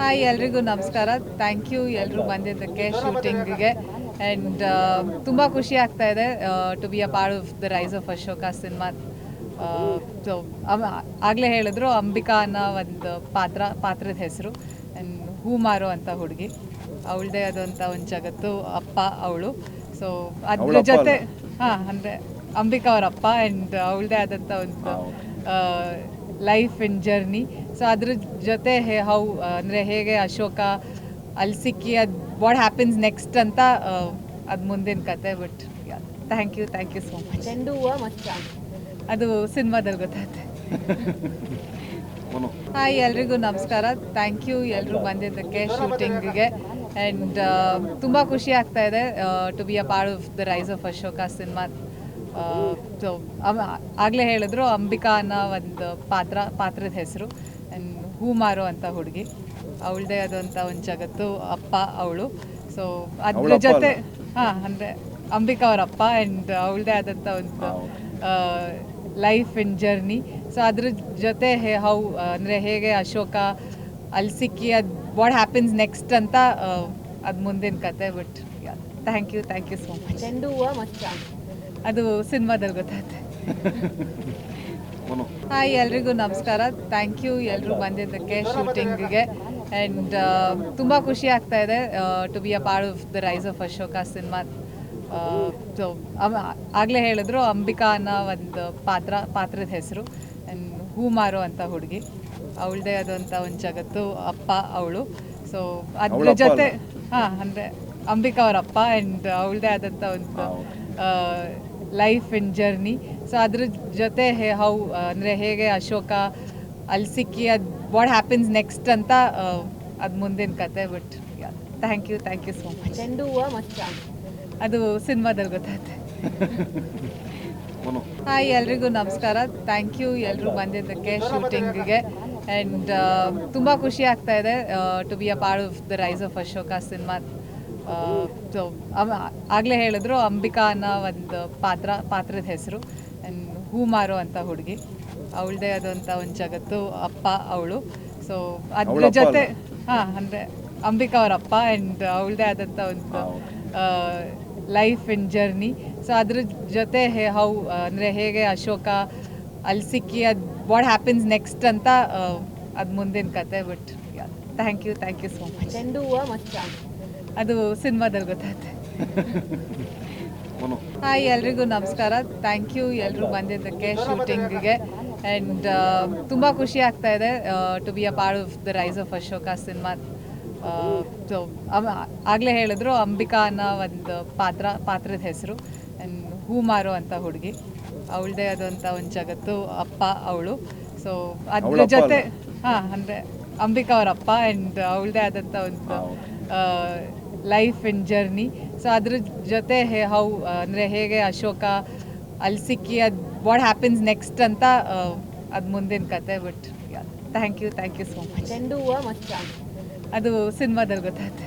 Hi ಎಲ್ರಿಗೂ ನಮಸ್ಕಾರ. Thank you ಎಲ್ಲರೂ ಬಂದಿದ್ದಕ್ಕೆ ಶೂಟಿಂಗಿಗೆ. ಆ್ಯಂಡ್ ತುಂಬ ಖುಷಿ ಆಗ್ತಾ ಇದೆ to be a part of the rise of Ashoka cinema so ಆಗಲೇ ಹೇಳಿದ್ರು ಅಂಬಿಕಾ ಅನ್ನೋ ಒಂದು ಪಾತ್ರ ಪಾತ್ರದ ಹೆಸರು. ಆ್ಯಂಡ್ ಹೂ ಮಾರೋ ಅಂತ ಹುಡುಗಿ. ಅವಳದೇ ಆದಂಥ ಒಂದು ಜಗತ್ತು ಅಪ್ಪ ಅವಳು. ಸೊ ಅದ್ರ ಜೊತೆ ಹಾಂ ಅಂದರೆ ಅಂಬಿಕಾ ಅವರ ಅಪ್ಪ. ಆ್ಯಂಡ್ ಅವಳದೇ ಆದಂಥ ಒಂದು ಲೈಫ್ ಇನ್ ಜರ್ನಿ ಸೊ ಅದ್ರ ಜೊತೆ ಹೇ ಹೌ ಅಂದರೆ ಹೇಗೆ ಅಶೋಕ ಅಲ್ಲಿ ಸಿಕ್ಕಿ ಅದು ವಾಟ್ ಹ್ಯಾಪನ್ಸ್ ನೆಕ್ಸ್ಟ್ ಅಂತ ಅದು ಮುಂದಿನ ಕತೆ but thank you thank you so much ಚೆಂಡು ಹೂವು ಮಚ್ಚ. ಅದು ಸಿನಿಮಾದಲ್ಲಿ ಗೊತ್ತಾಗುತ್ತೆ ಹಾಯ್ ಎಲ್ರಿಗೂ ನಮಸ್ಕಾರ. ಥ್ಯಾಂಕ್ ಯು ಎಲ್ಲರೂ ಬಂದಿದ್ದಕ್ಕೆ ಶೂಟಿಂಗಿಗೆ ಆ್ಯಂಡ್ ತುಂಬ ಖುಷಿ ಆಗ್ತಾ ಇದೆ to be a part of the rise of Ashoka cinema so ಆಗಲೇ ಹೇಳಿದ್ರು ಅಂಬಿಕಾ ಅನ್ನೋ ಒಂದು ಪಾತ್ರ ಪಾತ್ರದ ಹೆಸರು. ಆ್ಯಂಡ್ ಹೂ ಮಾರೋ ಅಂತ ಹುಡುಗಿ. ಅವಳದೇ ಆದಂಥ ಒಂದು ಜಗತ್ತು ಅಪ್ಪ ಅವಳು. ಸೊ ಅದ್ರ ಜೊತೆ ಹಾಂ ಅಂದರೆ ಅಂಬಿಕಾ ಅವ್ರ ಅಪ್ಪ ಆ್ಯಂಡ್ ಅವಳದೇ ಆದಂಥ ಒಂದು ಲೈಫ್ ಆ್ಯಂಡ್ ಜರ್ನಿ ಸೊ ಅದ್ರ ಜೊತೆ ಹೇ ಹೌ ಅಂದರೆ ಹೇಗೆ ಅಶೋಕ ಅಲ್ಲಿ ಸಿಕ್ಕಿ ಅದು ವಾಟ್ ಹ್ಯಾಪನ್ಸ್ ನೆಕ್ಸ್ಟ್ ಅಂತ ಅದು ಮುಂದಿನ ಕತೆ but thank you thank you so much ಚೆಂಡು ಹೂವು ಮಚ್ಚ. ಅದು ಸಿನಿಮಾದಲ್ಲಿ ಗೊತ್ತಾಗುತ್ತೆ ಹಾಯ್ ಎಲ್ರಿಗೂ ನಮಸ್ಕಾರ. ಥ್ಯಾಂಕ್ ಯು ಎಲ್ಲರೂ ಬಂದಿದ್ದಕ್ಕೆ ಶೂಟಿಂಗಿಗೆ. ಆ್ಯಂಡ್ ತುಂಬ ಖುಷಿ ಆಗ್ತಾ ಇದೆ to be a part of the rise of Ashoka cinema so ಆಗಲೇ ಹೇಳಿದ್ರು ಅಂಬಿಕಾ ಅನ್ನೋ ಒಂದು ಪಾತ್ರ ಪಾತ್ರದ ಹೆಸರು. ಆ್ಯಂಡ್ ಹೂ ಮಾರೋ ಅಂತ ಹುಡುಗಿ. ಅವಳದೇ ಆದಂಥ ಒಂದು ಜಗತ್ತು ಅಪ್ಪ ಅವಳು. ಸೊ ಅದ್ರ ಜೊತೆ ಹಾಂ ಅಂದರೆ ಅಂಬಿಕಾ ಅವರ ಅಪ್ಪ ಆ್ಯಂಡ್ ಅವಳದೇ ಆದಂಥ ಒಂದು ಲೈಫ್ ಆ್ಯಂಡ್ ಜರ್ನಿ ಸೊ ಅದ್ರ ಜೊತೆ ಹೇ ಹೌ ಅಂದರೆ ಹೇಗೆ ಅಶೋಕ ಅಲ್ಲಿ ಸಿಕ್ಕಿ ಅದು ವಾಟ್ ಹ್ಯಾಪನ್ಸ್ ನೆಕ್ಸ್ಟ್ ಅಂತ ಅದು ಮುಂದಿನ ಕತೆ but thank you thank you so much ಚೆಂಡು ಹೂವ ಮಚ್ಚ. ಅದು ಸಿನಿಮಾದಲ್ಲಿ ಗೊತ್ತಾಗುತ್ತೆ ಹಾಯ್ ಎಲ್ರಿಗೂ ನಮಸ್ಕಾರ. ಥ್ಯಾಂಕ್ ಯು ಎಲ್ಲರೂ ಬಂದಿದ್ದಕ್ಕೆ ಶೂಟಿಂಗಿಗೆ. ಆ್ಯಂಡ್ ತುಂಬ ಖುಷಿ ಆಗ್ತಾ ಇದೆ to be a part of the rise of Ashoka cinema so ಆಗಲೇ ಹೇಳಿದ್ರು ಅಂಬಿಕಾ ಅನ್ನೋ ಒಂದು ಪಾತ್ರ ಪಾತ್ರದ ಹೆಸರು ಆ್ಯಂಡ್ ಹೂ ಮಾರೋ ಅಂತ ಹುಡುಗಿ. ಅವಳದೇ ಆದಂಥ ಒಂದು ಜಗತ್ತು ಅಪ್ಪ ಅವಳು. ಸೊ ಅದ್ರ ಜೊತೆ ಹಾಂ ಅಂದರೆ ಅಂಬಿಕಾ ಅವ್ರ ಅಪ್ಪ ಆ್ಯಂಡ್ ಅವಳದೇ ಆದಂಥ ಒಂದು ಲೈಫ್ ಆ್ಯಂಡ್ ಜರ್ನಿ ಸೊ ಅದ್ರ ಜೊತೆ ಹೇ ಹೌ ಅಂದರೆ ಹೇಗೆ ಅಶೋಕ ಅಲ್ಲಿ ಸಿಕ್ಕಿ ಅದು ವಾಟ್ ಹ್ಯಾಪನ್ಸ್ ನೆಕ್ಸ್ಟ್ ಅಂತ ಅದು ಮುಂದಿನ ಕತೆ but thank you thank you so much ಚೆಂಡು ಹೂವು ಮಚ್ಚ. ಅದು ಸಿನಿಮಾದಲ್ಲಿ ಗೊತ್ತಾಗುತ್ತೆ ಹಾಯ್ ಎಲ್ರಿಗೂ ನಮಸ್ಕಾರ. ಥ್ಯಾಂಕ್ ಯು ಎಲ್ಲರೂ ಬಂದಿದ್ದಕ್ಕೆ ಶೂಟಿಂಗಿಗೆ ಆ್ಯಂಡ್ ತುಂಬ ಖುಷಿ ಆಗ್ತಾ ಇದೆ to be a part of the rise of Ashoka cinema so ಆಗಲೇ ಹೇಳಿದ್ರು ಅಂಬಿಕಾ ಅನ್ನೋ ಒಂದು ಪಾತ್ರ ಪಾತ್ರದ ಹೆಸರು. ಆ್ಯಂಡ್ ಹೂ ಮಾರೋ ಅಂತ ಹುಡುಗಿ. ಅವಳದೇ ಆದಂಥ ಒಂದು ಜಗತ್ತು ಅಪ್ಪ ಅವಳು. ಸೊ ಅದ್ರ ಜೊತೆ ಹಾಂ ಅಂದರೆ ಅಂಬಿಕಾ ಅವರ ಅಪ್ಪ. ಆ್ಯಂಡ್ ಅವಳದೇ ಆದಂಥ ಒಂದು ಲೈಫ್ ಆ್ಯಂಡ್ ಜರ್ನಿ ಸೊ ಅದ್ರ ಜೊತೆ ಹೇ ಹೌ ಅಂದರೆ ಹೇಗೆ ಅಶೋಕ ಅಲ್ಲಿ ಸಿಕ್ಕಿ ಅದು ವಾಟ್ ಹ್ಯಾಪನ್ಸ್ ನೆಕ್ಸ್ಟ್ ಅಂತ ಅದು ಮುಂದಿನ ಕತೆ but thank you thank you so much ಚೆಂಡು ಹೂವು ಮಚ್ಚ. ಅದು ಸಿನಿಮಾದಲ್ಲಿ ಗೊತ್ತಾಗುತ್ತೆ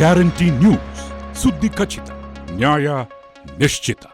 ಗ್ಯಾರಂಟಿ ನ್ಯೂಸ್ ಸುದ್ದಿ ಖಚಿತ ನ್ಯಾಯ ನಿಶ್ಚಿತ.